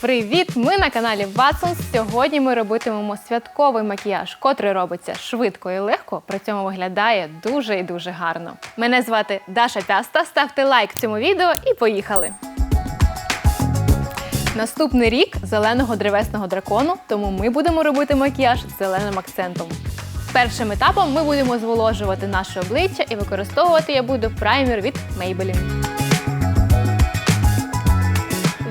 Привіт! Ми на каналі Watsons. Сьогодні ми робитимемо святковий макіяж, котрий робиться швидко і легко, при цьому виглядає дуже і дуже гарно. Мене звати Даша Пяста. Ставте лайк цьому відео і поїхали! Наступний рік зеленого древесного дракону, тому ми будемо робити макіяж з зеленим акцентом. Першим етапом ми будемо зволожувати наше обличчя і використовувати я буду праймер від Maybelline.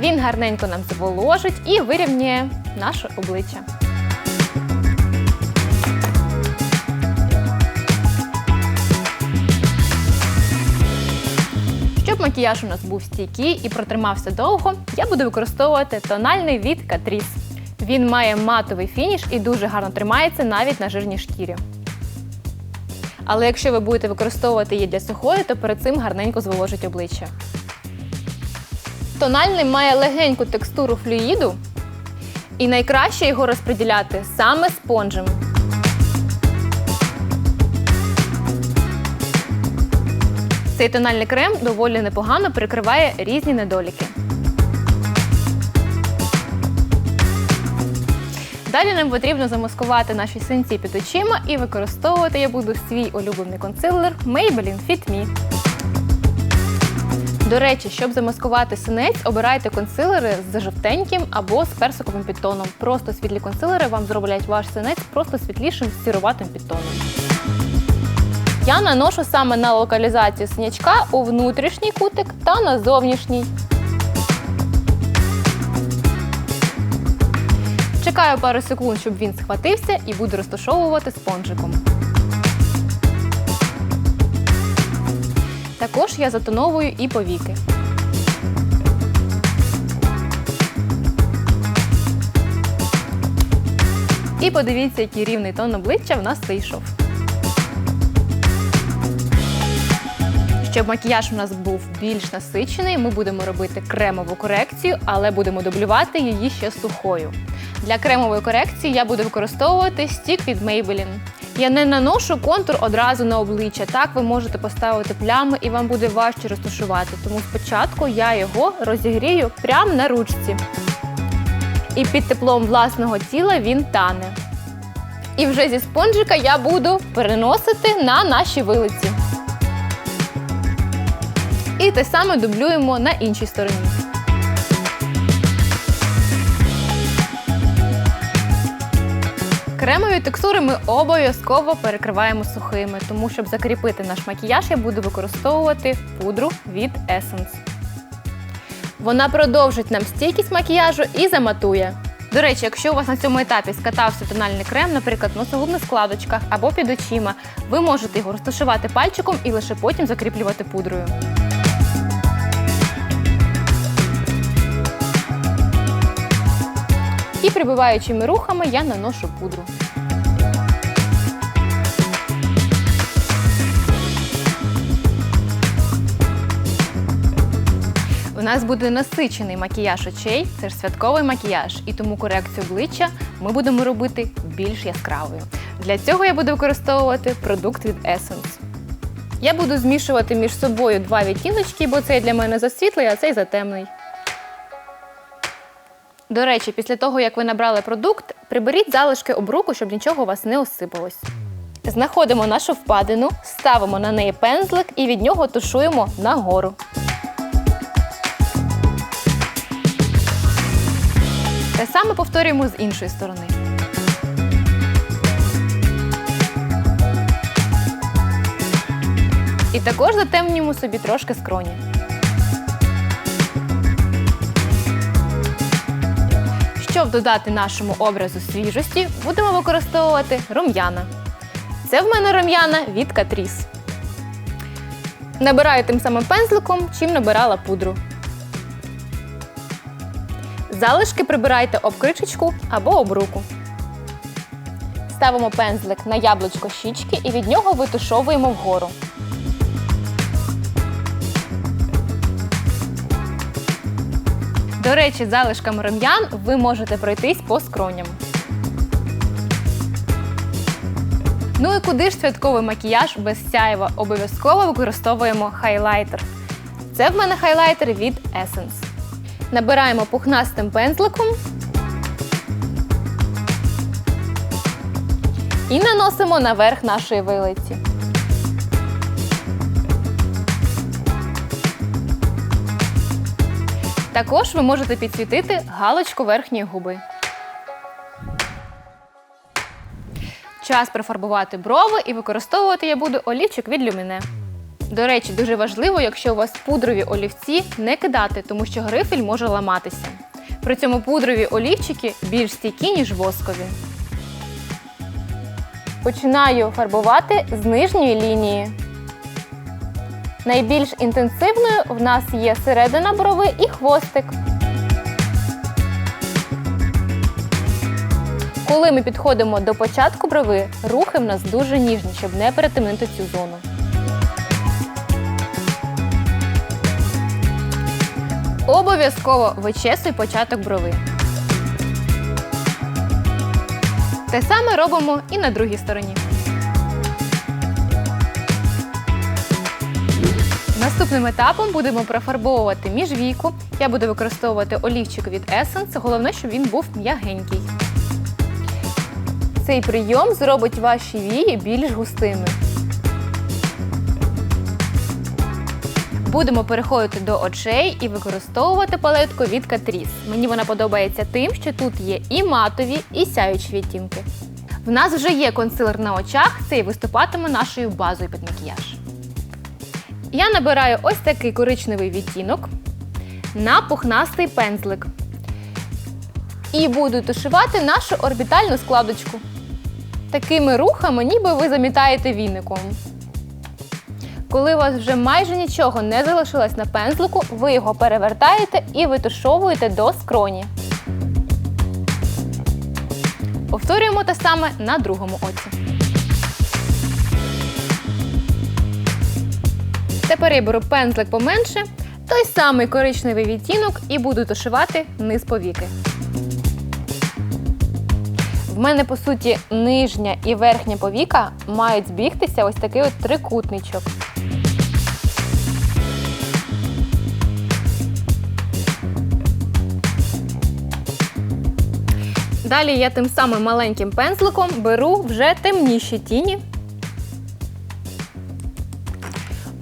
Він гарненько нам зволожить і вирівнює наше обличчя. Щоб макіяж у нас був стійкий і протримався довго, я буду використовувати тональний від Catrice. Він має матовий фініш і дуже гарно тримається навіть на жирній шкірі. Але якщо ви будете використовувати її для сухої, то перед цим гарненько зволожить обличчя. Тональний має легеньку текстуру флюїду, і найкраще його розподіляти саме спонжем. Цей тональний крем доволі непогано прикриває різні недоліки. Далі нам потрібно замаскувати наші синці під очима і використовувати я буду свій улюблений консилер Maybelline Fit Me. До речі, щоб замаскувати синець, обирайте консилери з жовтеньким або з персиковим підтоном. Просто світлі консилери вам зроблять ваш синець просто світлішим з сіруватим підтоном. Я наношу саме на локалізацію синячка у внутрішній кутик та на зовнішній. Чекаю пару секунд, щоб він схватився і буду розташовувати спонжиком. Також я затоновую і повіки. І подивіться, який рівний тон обличчя в нас вийшов. Щоб макіяж у нас був більш насичений, ми будемо робити кремову корекцію, але будемо дублювати її ще сухою. Для кремової корекції я буду використовувати стік від Maybelline. Я не наношу контур одразу на обличчя. Так ви можете поставити плями і вам буде важче розташувати. Тому спочатку я його розігрію прямо на ручці. І під теплом власного тіла він тане. І вже зі спонжика я буду переносити на наші вилиці. І те саме дублюємо на іншій стороні. Кремові текстури ми обов'язково перекриваємо сухими, тому щоб закріпити наш макіяж, я буду використовувати пудру від Essence. Вона продовжить нам стійкість макіяжу і заматує. До речі, якщо у вас на цьому етапі скатався тональний крем, наприклад, в носогубних складочках або під очима, ви можете його розташувати пальчиком і лише потім закріплювати пудрою. І прибиваючими рухами я наношу пудру. У нас буде насичений макіяж очей, це ж святковий макіяж, і тому корекцію обличчя ми будемо робити більш яскравою. Для цього я буду використовувати продукт від Essence. Я буду змішувати між собою два відтіночки, бо цей для мене засвітлий, а цей затемний. До речі, після того, як ви набрали продукт, приберіть залишки обруку, щоб нічого у вас не осипалось. Знаходимо нашу впадину, ставимо на неї пензлик і від нього тушуємо нагору. Те саме повторюємо з іншої сторони. І також затемнюємо собі трошки скроні. Щоб додати нашому образу свіжості, будемо використовувати рум'яна. Це в мене рум'яна від Catrice. Набираю тим самим пензликом, чим набирала пудру. Залишки прибирайте об кришечку або об руку. Ставимо пензлик на яблучко щічки і від нього витушовуємо вгору. До речі, залишками рум'ян ви можете пройтись по скроням. Ну і куди ж святковий макіяж без сяєва? Обов'язково використовуємо хайлайтер. Це в мене хайлайтер від Essence. Набираємо пухнастим пензликом і наносимо наверх нашої вилиці. Також ви можете підсвітити галочку верхньої губи. Час профарбувати брови і використовувати я буду олівчик від люміне. До речі, дуже важливо, якщо у вас пудрові олівці, не кидати, тому що грифель може ламатися. При цьому пудрові олівчики більш стійкі, ніж воскові. Починаю фарбувати з нижньої лінії. Найбільш інтенсивною в нас є середина брови і хвостик. Коли ми підходимо до початку брови, рухи в нас дуже ніжні, щоб не перетемнити цю зону. Обов'язково вичесуй початок брови. Те саме робимо і на другій стороні. Наступним етапом будемо профарбовувати міжвійку. Я буду використовувати олівчик від Essence. Головне, щоб він був м'ягенький. Цей прийом зробить ваші вії більш густими. Будемо переходити до очей і використовувати палетку від Catrice. Мені вона подобається тим, що тут є і матові, і сяючі відтінки. В нас вже є консилер на очах, цей виступатиме нашою базою під макіяж. Я набираю ось такий коричневий відтінок на пухнастий пензлик. І буду тушувати нашу орбітальну складочку. Такими рухами, ніби ви замітаєте віником. Коли у вас вже майже нічого не залишилось на пензлику, ви його перевертаєте і витушовуєте до скроні. Повторюємо те саме на другому оці. Я беру пензлик поменше, той самий коричневий відтінок і буду тушувати низ повіки. В мене, по суті, нижня і верхня повіка мають збігтися ось такий от трикутничок. Далі я тим самим маленьким пензликом беру вже темніші тіні.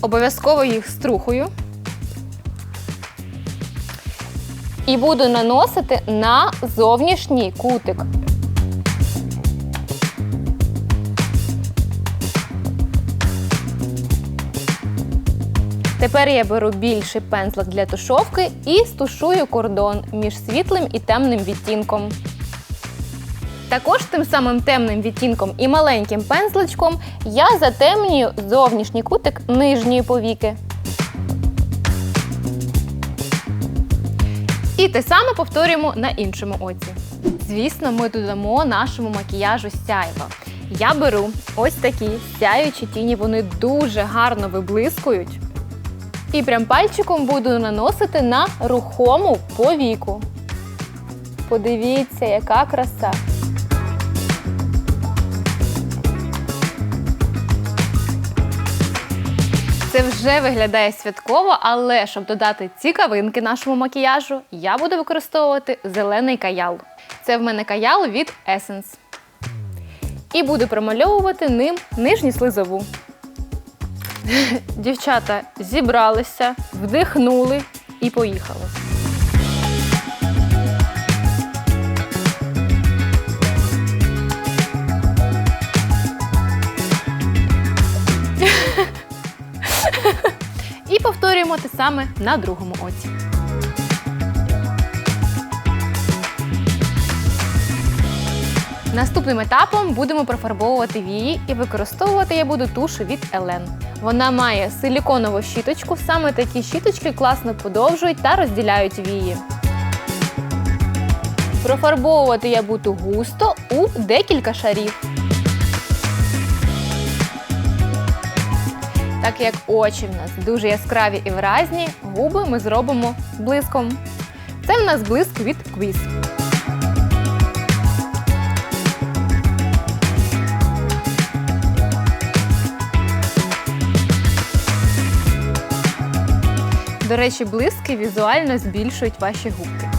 Обов'язково їх струхую. І буду наносити на зовнішній кутик. Тепер я беру більший пензлик для тушовки і стушую кордон між світлим і темним відтінком. Також тим самим темним відтінком і маленьким пензличком я затемнюю зовнішній кутик нижньої повіки. І те саме повторюємо на іншому оці. Звісно, ми додамо нашому макіяжу сяйва. Я беру ось такі сяючі тіні, вони дуже гарно виблискують. І прям пальчиком буду наносити на рухому повіку. Подивіться, яка краса! Це вже виглядає святково, але щоб додати цікавинки нашому макіяжу, я буду використовувати зелений каял. Це в мене каял від Essence. І буду промальовувати ним нижню слизову. Дівчата зібралися, вдихнули і поїхали. Саме на другому оці. Наступним етапом будемо профарбовувати вії і використовувати я буду тушу від Елен. Вона має силіконову щіточку, саме такі щіточки класно подовжують та розділяють вії. Профарбовувати я буду густо у декілька шарів. Так як очі в нас дуже яскраві і виразні, губи ми зробимо блиском. Це в нас блиск від квіз. До речі, блиски візуально збільшують ваші губки.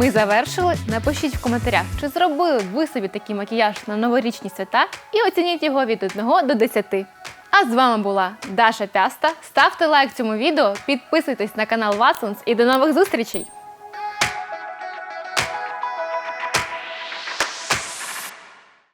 Ми завершили. Напишіть в коментарях, чи зробили ви собі такий макіяж на новорічні свята і оцініть його від 1 до 10. А з вами була Даша Пяста. Ставте лайк цьому відео, підписуйтесь на канал Васунс і до нових зустрічей!